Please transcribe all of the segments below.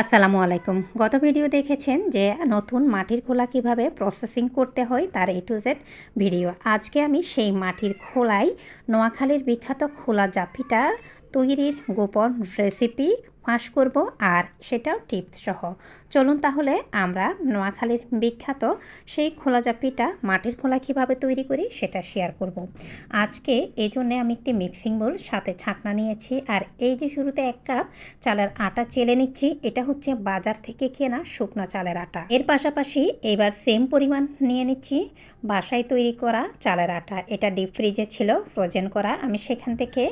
আসসালামু আলাইকুম। গত ভিডিও দেখেছেন যে নতুন মাটির খোলা কীভাবে প্রসেসিং করতে হয় তার এ টু জেড ভিডিও। আজকে আমি সেই মাটির খোলাই নোয়াখালীর বিখ্যাত খোলা জাপিটার তৈরির গোপন রেসিপি ফাঁস করব আর সেটাও টিপস সহ। চলুন তাহলে আমরা নোয়াখালীর বিখ্যাত সেই খোলা জাপিটা মাটির খোলা কীভাবে তৈরি করি সেটা শেয়ার করব। আজকে এই জন্যে আমি একটি মিক্সিং বোল সাথে ছাকনা নিয়েছি আর এই যে শুরুতে এক কাপ চালের আটা চেলে নিচ্ছি, এটা হচ্ছে বাজার থেকে কেনা শুকনো চালের আটা। এর পাশাপাশি এবার সেম পরিমাণ নিয়ে নিচ্ছি। বাসায় তৈরি করা চালের আটা। এটা ডিপ ফ্রিজে ছিল ফ্রোজেন করা। আমি সেখান থেকে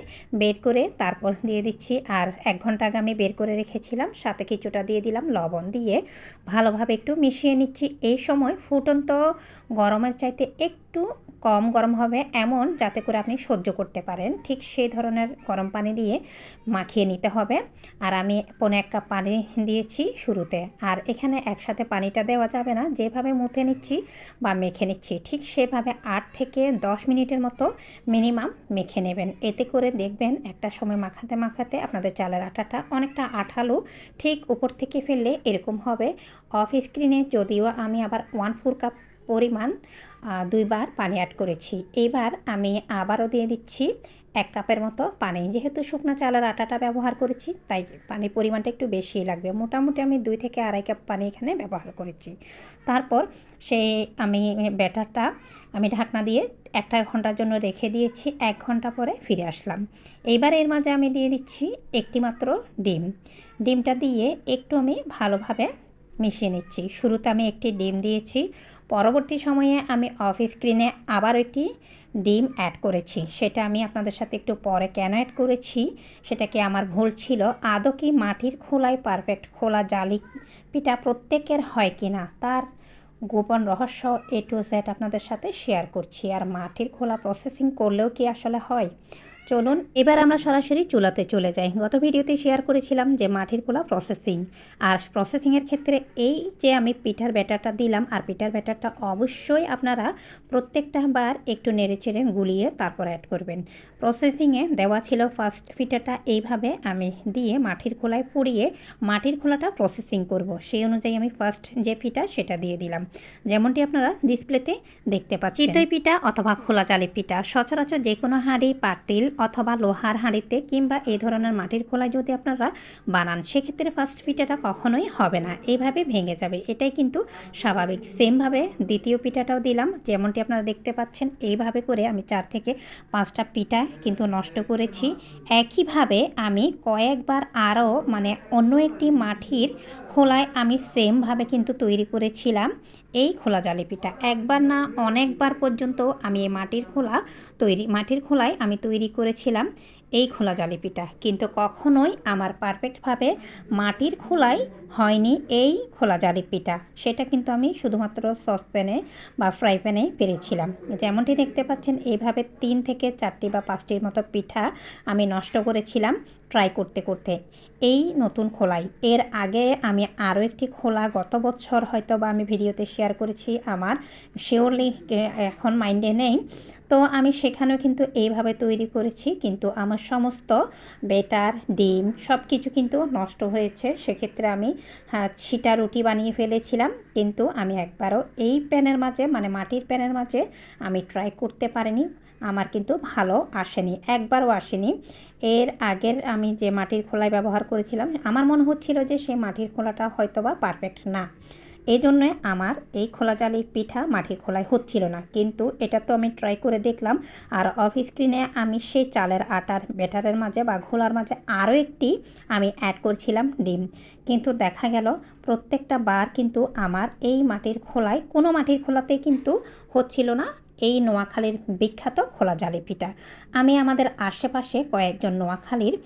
বের করে তারপর দিয়ে দিচ্ছি। আর এক ঘণ্টা আগে আমি বের করে রেখেছিলাম, সাথে কিছুটা দিয়ে দিলাম লবণ দিয়ে। ভালোভাবে একটু মিশিয়ে নিচ্ছি। এই সময় ফুটন্ত গরমের চাইতে একটু কম গরম হবে এমন, যাতে করে আপনি সহ্য করতে পারেন। ঠিক সেই ধরনের গরম পানি দিয়ে মাখিয়ে নিতে হবে। আর আমি পনে এক কাপ পানি দিয়েছি শুরুতে। আর এখানে একসাথে পানিটা দেওয়া যাবে না। যেভাবে মুথে নিচ্ছি বা মেখে নিচ্ছি ঠিক সেভাবে আট থেকে দশ মিনিটের মতো মিনিমাম মেখে নেবেন। এতে করে দেখবেন একটা সময় মাখাতে মাখাতে আপনাদের চালের আটাটা অনেকটা আঠালো ঠিক উপর থেকে ফেললে এরকম হবে। অফ স্ক্রিনে যদিও আমি আবার ওয়ান ফোর কাপ পরিমাণ দুইবার পানি অ্যাড করেছি। এবার আমি আবারও দিয়ে দিচ্ছি এক কাপের মতো পানি। যেহেতু শুকনো চালের আটাটা ব্যবহার করেছি, তাই পানির পরিমাণটা একটু বেশি লাগবে। মোটামুটি আমি দুই থেকে আড়াই কাপ পানি এখানে ব্যবহার করেছি। তারপর সেই আমি ব্যাটারটা আমি ঢাকনা দিয়ে একটা ঘণ্টার জন্য রেখে দিয়েছি। এক ঘণ্টা পরে ফিরে আসলাম। এইবার এর মাঝে আমি দিয়ে দিচ্ছি একটি মাত্র ডিম। ডিমটা দিয়ে একটু আমি ভালোভাবে মিশিয়ে নিচ্ছি। শুরুতে আমি একটি ডিম দিয়েছি। পরবর্তী সময়ে আমি অফ স্ক্রিনে আবার একটি ডিম অ্যাড করেছি। সেটা আমি আপনাদের সাথে একটু পরে কেন অ্যাড করেছি, সেটাকে আমার ভুল ছিল। আদৌ কি মাটির খোলায় পারফেক্ট খোলা জালি পিঠা প্রত্যেকের হয় কি না, তার গোপন রহস্য এ টু জেড আপনাদের সাথে শেয়ার করছি। আর মাটির খোলা প্রসেসিং করলেও কি আসলে হয়? চলুন এবার আমরা সরাসরি চুলাতে চলে যাই। গত ভিডিওতে শেয়ার করেছিলাম যে মাটির খোলা প্রসেসিং আর প্রসেসিংয়ের ক্ষেত্রে এই যে আমি পিঠার ব্যাটারটা দিলাম আর পিঠার ব্যাটারটা অবশ্যই আপনারা প্রত্যেকটা বার একটু নেড়ে চেড়ে গুলিয়ে তারপর অ্যাড করবেন। প্রসেসিংয়ে দেওয়া ছিল ফার্স্ট পিঠাটা এইভাবে আমি দিয়ে মাটির খোলায় পুড়িয়ে মাটির খোলাটা প্রসেসিং করব। সেই অনুযায়ী আমি ফার্স্ট যে পিঠা সেটা দিয়ে দিলাম। যেমনটি আপনারা ডিসপ্লেতে দেখতে পাচ্ছেন। চিতই পিঠা অথবা খোলা চালি পিঠা সচরাচর যে কোনো হাঁড়ি পাতিল অথবা লোহার হাঁড়িতে কিংবা এই ধরনের মাটির খোলায় যদি আপনারা বানান, সেক্ষেত্রে ফার্স্ট পিঠাটা কখনোই হবে না। এইভাবে ভেঙে যাবে। এটাই কিন্তু স্বাভাবিক। সেমভাবে দ্বিতীয় পিঠাটাও দিলাম। যেমনটি আপনারা দেখতে পাচ্ছেন, এইভাবে করে আমি চার থেকে পাঁচটা পিঠা কিন্তু নষ্ট করেছি। একইভাবে আমি কয়েকবার আরও মানে অন্য একটি মাটির খোলায় আমি সেমভাবে কিন্তু তৈরি করেছিলাম এই খোলা জালি পিঠা। একবার না অনেকবার পর্যন্ত আমি এই মাটির খোলা তৈরি, মাটির খোলায় আমি তৈরি করেছিলাম এই খোলা জালিপিটা। কিন্তু কখনোই আমার পারফেক্টভাবে মাটির খোলাই হয়নি এই খোলা জালিপিটা। সেটা কিন্তু আমি শুধুমাত্র সসপ্যানে বা ফ্রাই প্যানে পেরেছিলাম। যেমনটি দেখতে পাচ্ছেন এইভাবে তিন থেকে চারটি বা পাঁচটির মতো পিঠা আমি নষ্ট করেছিলাম ট্রাই করতে করতে। এই নতুন খোলাই। এর আগে আমি আরও একটি খোলা গত বছর হয়তো বা আমি ভিডিওতে শেয়ার করেছি, আমার শিওরলি এখন মাইন্ডে নেই। তো আমি সেখানেও কিন্তু এইভাবে তৈরি করেছি, কিন্তু আমার সমস্ত বেটার ডিম সব কিছু কিন্তু নষ্ট হয়েছে। সেক্ষেত্রে আমি ছিটা রুটি বানিয়ে ফেলেছিলাম, কিন্তু আমি একবারও এই প্যানের মাঝে মানে মাটির প্যানের মাঝে আমি ট্রাই করতে পারিনি। আমার কিন্তু ভালো আসেনি, একবারও আসেনি। এর আগের আমি যে মাটির খোলায় ব্যবহার করেছিলাম, আমার মনে হচ্ছিল যে সেই মাটির খোলাটা হয়তো বা পারফেক্ট না। এই জন্যে আমার এই খোলা জালির পিঠা মাটির খোলায় হচ্ছিল না। কিন্তু এটা তো আমি ট্রাই করে দেখলাম। আর অফ স্ক্রিনে আমি সেই চালের আটার ব্যাটারের মাঝে বা ঘোলার মাঝে আরও একটি আমি অ্যাড করছিলাম ডিম। কিন্তু দেখা গেল প্রত্যেকটা বার কিন্তু আমার এই মাটির খোলায় কোনো মাটির খোলাতে কিন্তু হচ্ছিল না। এই নোয়াখালীর বিখ্যাত খোলা জালি পিঠা আমি আমাদের আশেপাশে কয়েকজন নোয়াখালীর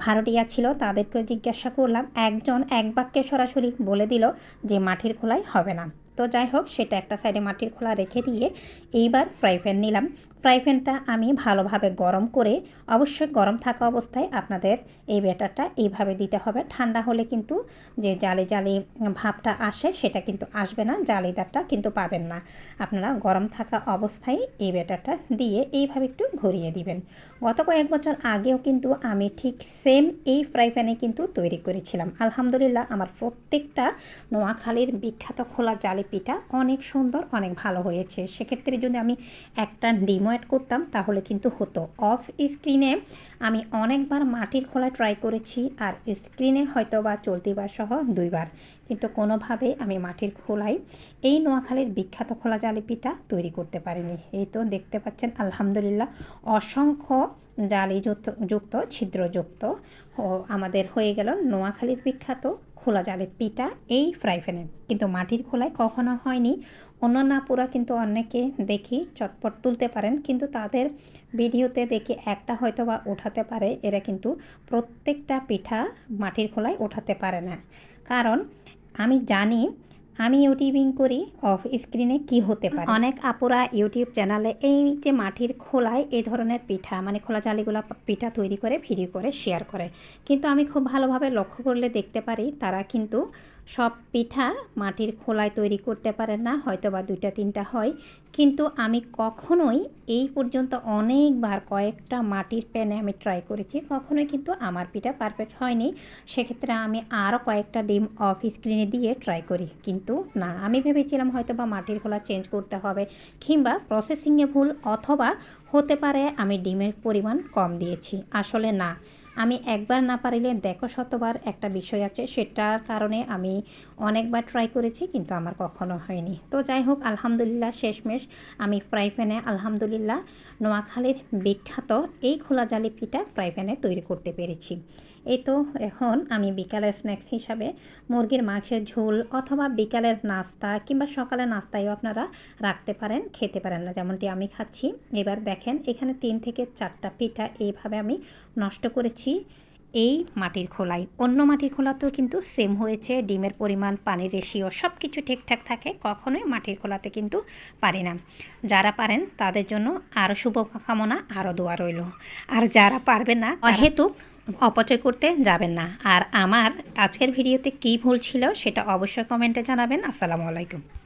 ভাড়াটিয়া ছিল তাদেরকে জিজ্ঞাসা করলাম। একজন এক বাক্যে সরাসরি বলে দিল যে, মাটির খোলাই হবে না। তো যাই হোক, সেটা একটা সাইডে মাটির খোলা রেখে দিয়ে এইবার ফ্রাই প্যান নিলাম। ফ্রাই প্যানটা আমি ভালোভাবে গরম করে, অবশ্যই গরম থাকা অবস্থায় আপনাদের এই ব্যাটারটা এইভাবে দিতে হবে। ঠান্ডা হলে কিন্তু যে জালি জালি ভাবটা আসে, সেটা কিন্তু আসবে না, জালিদারটা কিন্তু পাবেন না। আপনারা গরম থাকা অবস্থায় এই ব্যাটারটা দিয়ে এইভাবে একটু ঘুরিয়ে দিবেন। গত কয়েক বছর আগেও কিন্তু আমি ঠিক সেম এই ফ্রাই প্যানে কিন্তু তৈরি করেছিলাম। আলহামদুলিল্লাহ, আমার প্রত্যেকটা নোয়াখালীর বিখ্যাত খোলা জালি পিঠা অনেক সুন্দর, অনেক ভালো হয়েছে। সেক্ষেত্রে যদি আমি একটা ডিমো অ্যাড করতাম, তাহলে কিন্তু হতো। অফ স্ক্রিনে আমি অনেকবার মাটির খোলা ট্রাই করেছি, আর স্ক্রিনে হয়তো বা চলতি বার সহ দুইবার। কিন্তু কোনোভাবে আমি মাটির খোলায় এই নোয়াখালীর বিখ্যাত খোলা জালি পিঠা তৈরি করতে পারিনি। এই তো দেখতে পাচ্ছেন, আলহামদুলিল্লাহ, অসংখ্য জালি যুক্ত যুক্ত ছিদ্রযুক্ত আমাদের হয়ে গেল নোয়াখালীর বিখ্যাত খোলা যাবে। পিঠা, এই ফ্রাই প্যানে কিন্তু মাটির খোলায় কখনো হয়নি। অন্য নাপুরা কিন্তু অনেকে দেখি চটপট তুলতে পারেন, কিন্তু তাদের ভিডিওতে দেখি একটা হয়তো বা ওঠাতে পারে। এরা কিন্তু প্রত্যেকটা পিঠা মাটির খোলায় ওঠাতে পারে না। কারণ আমি জানি আমি ইউটিউবিং করি অফ স্ক্রিনে কি হতে পারে? অনেক আপুরা ইউটিউব চ্যানেলে এই যে মাটির খোলায় এই ধরনের পিঠা মানে খোলা চালিগুলো পিঠা তৈরি করে ভিডিও করে শেয়ার করে। কিন্তু আমি খুব ভালোভাবে লক্ষ্য করলে দেখতে পারি, তারা কিন্তু সব পিঠা মাটির খোলায় তৈরি করতে পারেন না হয়তো বা দুইটা তিনটা হয়। কিন্তু আমি কখনোই এই পর্যন্ত অনেকবার কয়েকটা মাটির প্যানে আমি ট্রাই করেছি, কখনোই কিন্তু আমার পিঠা পারফেক্ট হয়নি। সেক্ষেত্রে আমি আরও কয়েকটা ডিম অফ স্ক্রিনে দিয়ে ট্রাই করি। কিন্তু না, আমি ভেবেছিলাম হয়তো বা মাটির খোলা চেঞ্জ করতে হবে, কিংবা প্রসেসিংয়ে ভুল অথবা হতে পারে আমি ডিমের পরিমাণ কম দিয়েছি। আসলে না। আমি একবার না পারিলে দেখো শতবার একটা বিষয় আছে, সেটার কারণে আমি অনেকবার ট্রাই করেছি, কিন্তু আমার কখনো হয়নি। তো যাই হোক, আলহামদুলিল্লাহ, শেষমেশ আমি ফ্রাই প্যানে আলহামদুলিল্লাহ নোয়াখালীর বিখ্যাত এই খোলা জালি পিঠা ফ্রাই প্যানে তৈরি করতে পেরেছি। এই তো এখন আমি বিকালের স্ন্যাক্স হিসাবে মুরগির মাংসের ঝোল অথবা বিকালের নাস্তা কিংবা সকালের নাস্তায়ও আপনারা রাখতে পারেন, খেতে পারেন না। যেমনটি আমি খাচ্ছি। এবার দেখেন এখানে তিন থেকে চারটা পিঠা এইভাবে আমি নষ্ট করেছি এই মাটির খোলাই অন্য মাটির খোলাতেও কিন্তু সেম হয়েছে। ডিমের পরিমাণ, পানির রেশিও সব কিছু ঠিকঠাক থাকে, কখনোই মাটির খোলাতে কিন্তু পারি না। যারা পারেন তাদের জন্য আরও শুভকামনা আরও দোয়া রইল। আর যারা পারবে না অহেতুক অপচয় করতে যাবেন না। আর আমার আজকের ভিডিওতে কী ভুল ছিল সেটা অবশ্যই কমেন্টে জানাবেন। আসসালামু আলাইকুম।